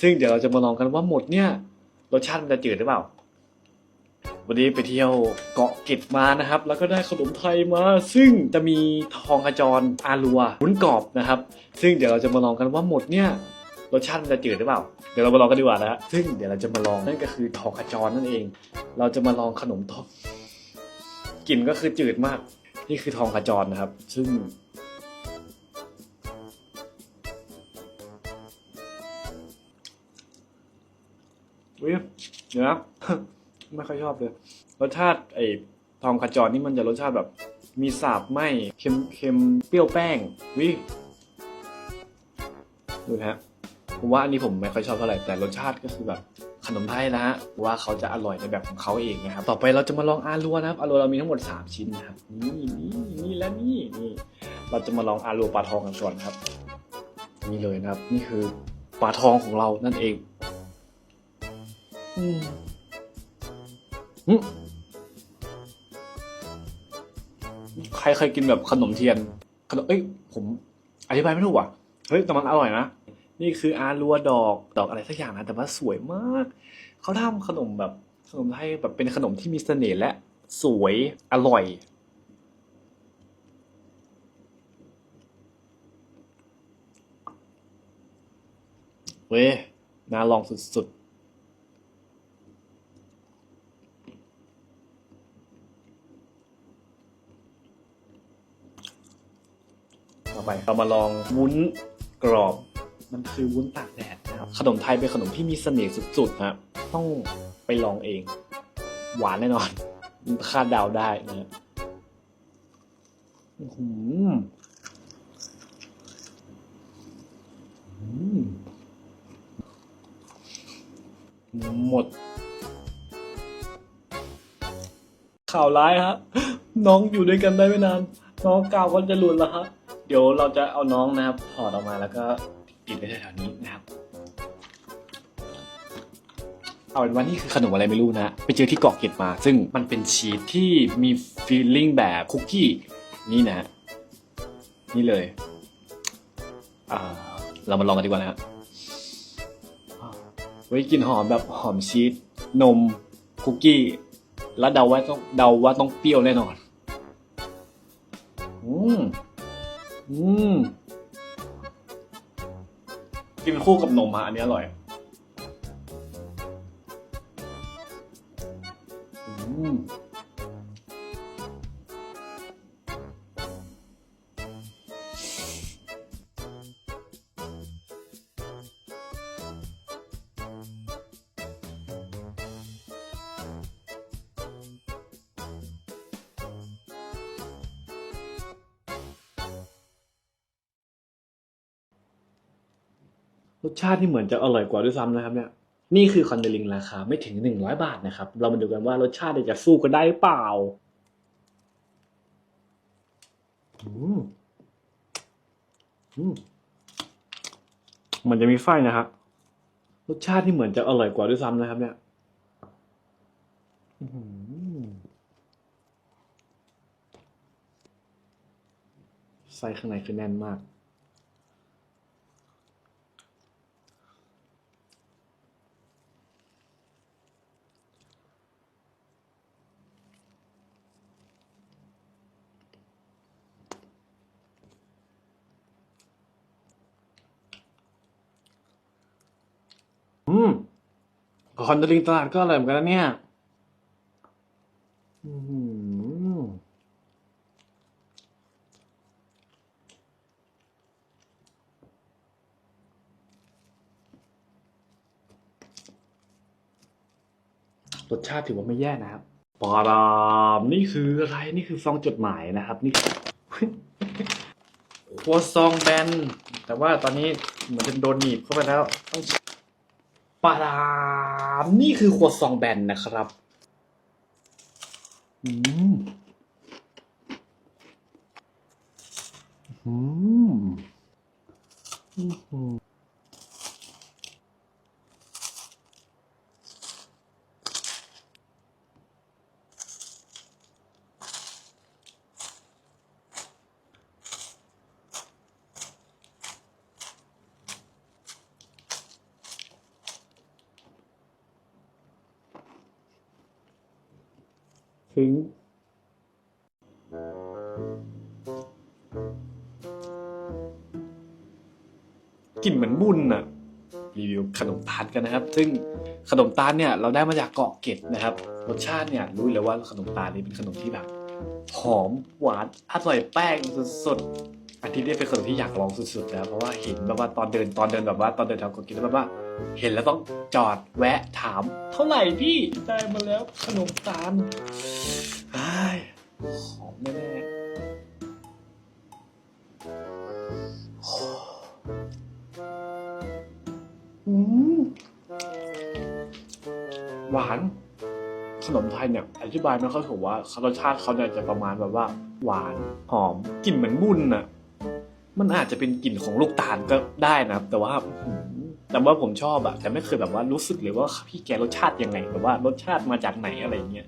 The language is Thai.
ซึ่งเดี๋ยวเราจะมาลองกันว่าหมดเนี่ยรสชาติมันจะจืดหรือเปล่า วันนี้ไปเที่ยวเกาะกร็ดมานะครับ แล้วก็ได้ขนมไทยมา ซึ่งจะมีทองขจรอาลัววุ้นกรอบนะครับ ซึ่งเดี๋ยวเราจะมาลองกันว่าหมดเนี่ยรสชาติมันจะจืดหรือเปล่า เดี๋ยวเรามาลองกันดีกว่านะฮะซึ่งเดี๋ยวเราจะมาลองนั่นก็คือทองขจรนั่นเอง เราจะมาลองขนมทองกลิ่นก็คือจืดมาก นี่คือทองขจรนะครับ ซึ่ง ว้ยเดี๋ยวนะไม่ค่อยชอบเลย รสชาติไอ้ทองขจรนี่มันจะรสชาติแบบ มีสาบไหมเค็มเค็มเปรี้ยวแป้ง วิดูนะฮะผมว่าอันนี้ผมไม่ค่อยชอบเท่าไหร่แต่รสชาติก็คือแบบขนมไทยนะฮะว่าเขาจะอร่อยในแบบของเขาเองนะครับต่อไปเราจะมาลองอาลัวนะครับอาลัวเรามีทั้งหมด 3 ชิ้นนะครับนี่นี่นี่และนี่นี่เราจะมาลองอาลัวปลาทองกันก่อนครับ นี่เลยนะครับ นี่คือปลาทองของเรานั่นเอง อืมใครเคยกินแบบขนมเทียนขนมเอ้ย ผมอธิบายไม่ถูกว่ะ เฮ้ยแต่มันอร่อยนะ นี่คืออารัวดอกดอกอะไรสักอย่างนะ แต่ว่าสวยมาก เขาทำขนมแบบขนมไทยแบบเป็นขนมที่มีเสน่ห์และสวยอร่อย เว้ยน่าลองสุดๆ ต่อไป เรามาลองวุ้นกรอบ มันคือวุ้นตากแดดนะครับขนมไทยเป็นขนมที่มีเสน่ห์สุดๆนะต้องไปลองเอง หวานแน่นอนคาดเดาได้นะฮะอื้อหืออืมหมด ข่าวร้ายฮะ น้องอยู่ด้วยกันได้ไม่นาน น้องกาวก็จะหลุดแล้วฮะ เดี๋ยวเราจะเอาน้องนะครับถอดออกมาแล้วก็ปิดไว้แถวๆนี้นะครับ เอาเป็นว่านี่คือขนมอะไรไม่รู้นะ ไปเจอที่เกาะเก็ดมา ซึ่งมันเป็นชีสที่มีฟีลลิ่งแบบคุกกี้นี่นะฮะนี่เลย อ่า เรามาลองกันดีกว่านะฮะเว้ยกลินหอมแบบหอมชีสนมคุกกี้แล้วเดาว่าต้องเดาว่าต้องเปรี้ยวแน่นอน อืม อืมกินคู่กับนมฮะอันนี้อร่อย รสชาติที่เหมือนจะอร่อยกว่าด้วยซ้ำนะครับเนี่ยนี่คือคอนเดลิงราคาไม่ถึงหนึ่งร้อยบาทนะครับ เรามาดูกันว่ารสชาติจะสู้กันได้หรือเปล่าอืมอืมมันจะมีไฟนะครับรสชาติที่เหมือนจะอร่อยกว่าด้วยซ้ำนะครับ เนี่ยอื้อหือไส้ข้างในคือแน่นมาก อืม คอนเดลิงตลาดก็อร่อยเหมือนกันนะเนี่ยอืมรสชาติถือว่าไม่แย่นะครับปารามนี่คืออะไร นี่คือซองจดหมายนะครับ นี่ครัวซองแบน แต่ว่าตอนนี้เหมือนจะโดนหนีบเข้าไปแล้ว ต้อง ปาดามนี่คือขวดซองแบนนะครับ อืม อืมอืม ถึงกลิ่นเหมือนบุญน่ะ รีวิวขนมตาลกันนะครับ ซึ่งขนมตาลเนี่ยเราได้มาจากเกาะเกร็ดนะครับ รสชาติเนี่ยรู้เลยว่าขนมตาลนี้เป็นขนมที่แบบ หอมหวานอร่อยแป้งสดๆ อันที่นี่เป็นขนมที่อยากลองสุดๆนะเพราะว่าเห็นแบบว่าตอนเดินตอนเดินแบบว่าตอนเดินทางกาะเกร็ดแล้วแบบว่า เห็นแล้วต้องจอดแวะถาม เท่าไหร่พี่ได้มาแล้วขนมตาลอ้หอมแน่ๆหวานขนมไทยเนี่ยอธิบายไม่ค่อยถูกว่ารสชาติเขาเนี่ยจะประมาณแบบว่า หวานหอมกลิ่นเหมือนบุญน่ะ มันอาจจะเป็นกลิ่นของลูกตาลก็ได้นะครับ แต่ว่าแต่ว่าผมชอบอะแต่ไม่เคยแบบว่ารู้สึกเลยว่าพี่แกรสชาติยังไงแบบว่ารสชาติมาจากไหนอะไรอย่างเงี้ย